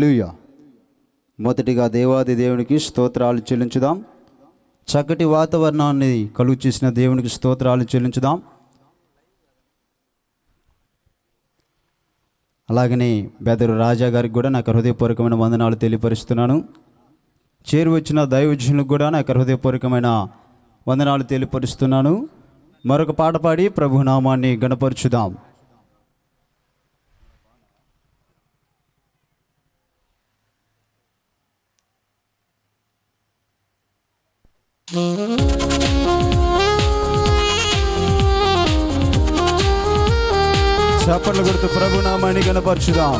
లూయా మొదటిగా దేవాది దేవునికి స్తోత్రాలు చెల్లించుదాం. చక్కటి వాతావరణాన్ని కలుగు చేసిన దేవునికి స్తోత్రాలు చెల్లించుదాం. అలాగనే బెదరు రాజా గారికి కూడా నాకు హృదయపూర్వకమైన వందనాలు తెలియపరుస్తున్నాను. చేరు వచ్చిన దైవజనులకు కూడా నాకు హృదయపూర్వకమైన వందనాలు తెలియపరుస్తున్నాను. మరొక పాట పాడి ప్రభు నామాన్ని గణపరుచుదాం. చప్పట్లు కొడుతూ ప్రభునామాన్ని కనపరచుదాం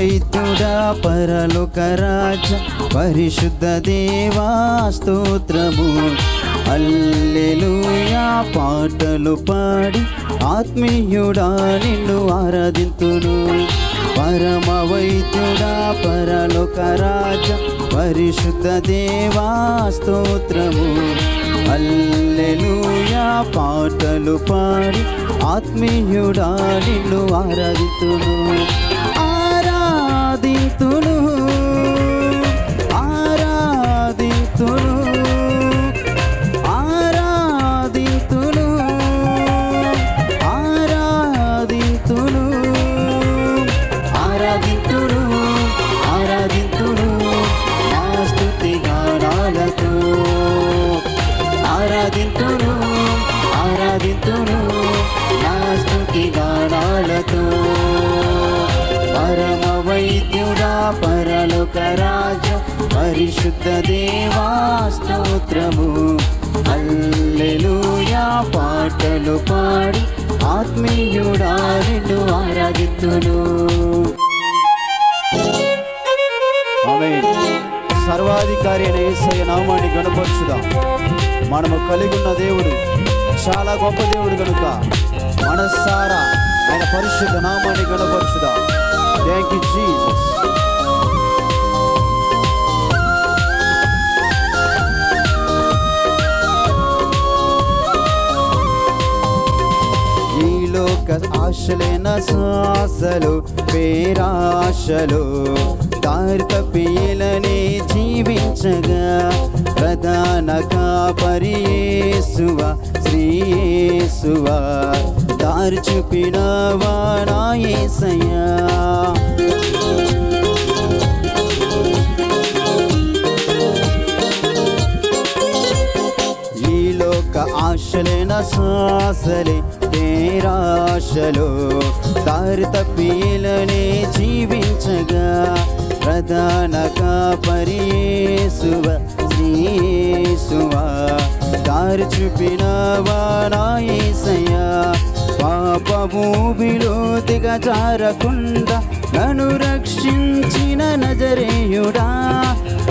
గణపరచుదాం పరలోక రాజ పరిశుద్ధ దేవా స్తోత్రము. అల్లెలుయా పాటలు పాడి ఆత్మీయుడా నిన్ను ఆరాధింతును. పరమ వైద్యుడా పరలోక రాజ పరిశుద్ధ దేవా స్తోత్రము. అల్లెలుయా పాటలు పాడి ఆత్మీయుడా నిన్ను ఆరాధితును. ఆరాధితును పరిశుద్ధ దేవా స్తోత్రము అల్లెలూయా పాటలు పాడి ఆత్మీయుడా నిన్ను ఆరాధితును ఆమేన్. సర్వాధికారి అయిన ఏసయ్య నామాన్ని గణపరచుదాం. మనము కలిగి ఉన్న దేవుడు చాలా గొప్ప దేవుడు కనుక మనస్సారా ఆయన పరిశుద్ధ నామాన్ని గణపరచుదాం. థ్యాంక్ యూ జీసస్ ఆశలేన శ్వాసలు పేరాశలు. దారి తప్పిలనే జీవించగా ప్రధాన కాపరియేసువ శ్రీయేసువ దారి చూపినవా నా ఆశలే ఆశలైన శ్వాసలే పేరాశలు దారి తప్పిలనే జీవించగా ప్రధాన కాపరియేసువ శ్రీయేసువ దారి చూపినవా నా పాపము పాప భూమిలో దిగజారకుండా నన్ను రక్షించిన నజరేయుడా.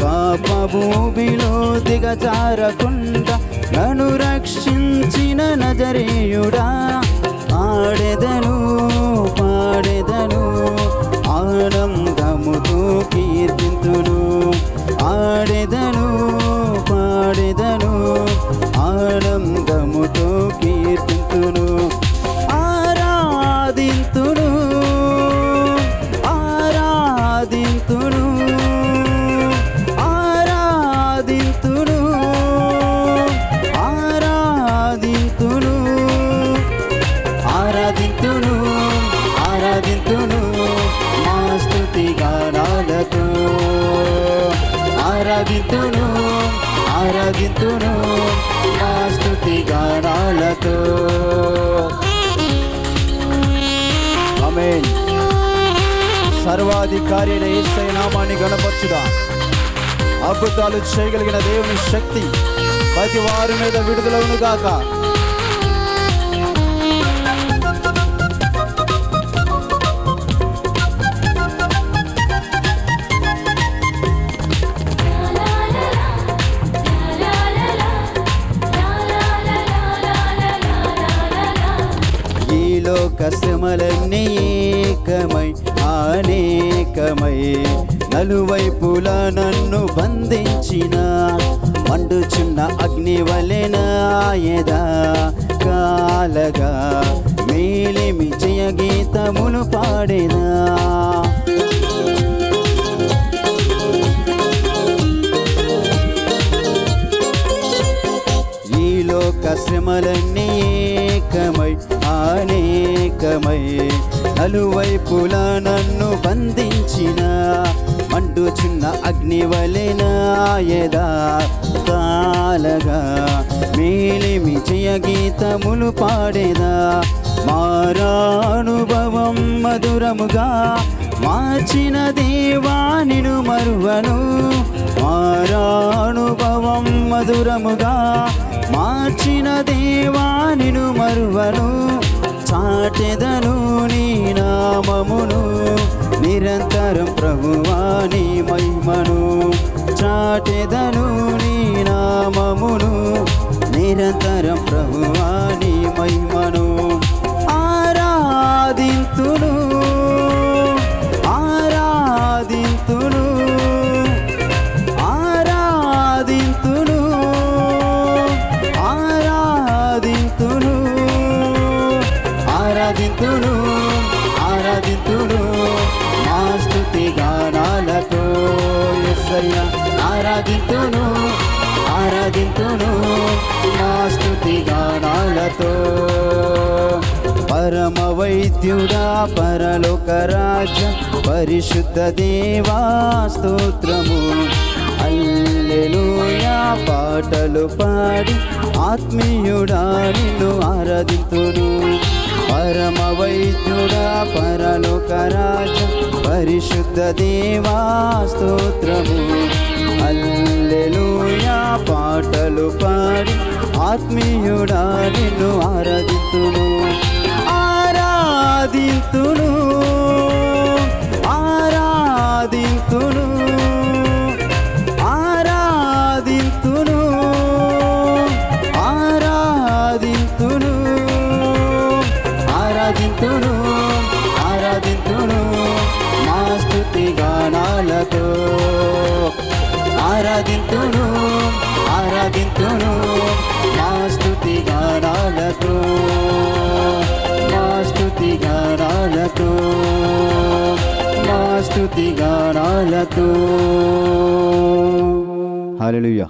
పాపము భూమిలో దిగజారకుండా నన్ను రక్షించిన నజరేయుడా. ఆడెదను పాడెదను ఆనందముతో కీర్తింతును. ఆడెదను పాడెదను ఆనంద ఆరాధింతును నా గానాలతో ఆమేన్. సర్వాధికారి ఏసై నామాన్ని గణపరచుదా. అద్భుతాలు చేయగలిగిన దేవుని శక్తి ప్రతి వారి మీద విడుదలవును గాక. లోక శ్రమలన్నీ అనేకమై. నలువైపులా నన్ను బంధించిన మండుచున్న అగ్ని వలెనాయదా కాలగా. మేలిమి జయ గీతములు పాడేదా లోక శ్రమలన్నీ ఏకమై అనేకమై నలువైపులా నన్ను బంధించిన మండుచున్న అగ్ని వలెనాయదా కాలగా. మేలిమి జయ గీతములు పాడేదా? మారానుభవం మధురముగా మార్చిన దేవానిను మరువను. మారానుభవం మధురముగా మార్చిన దేవానిను మరువను చాటెదను నీ నామమును. నిరంతరం ప్రభువాని మహిమను చాటెదను నీ నామమును. నిరంతరం ప్రభువా ఆరాధింతును ఆరాధింతును నా స్థుతి గానాలతో. ఎస్సయ్య ఆరాధింతును ఆరాధింతును నా స్థుతి గానాలతో. పరమ వైద్యుడా పరలోక రాజ పరిశుద్ధ దేవా స్తోత్రము. అల్లెలుయా పాటలు పాడి ఆత్మీయుడా నిన్ను ఆరాధితుడు పరమ వైద్యుడా పరలోకరాజ పరిశుద్ధ దేవా స్తోత్రము. అల్లెలూయా పాటలు పాడి ఆత్మీయుడా నిన్ను ఆరాధితును ఆరాధింతును నా స్థుతి గానాలతో నా స్థుతి గానాలతో నా స్థుతి గానాలతో హల్లెలూయా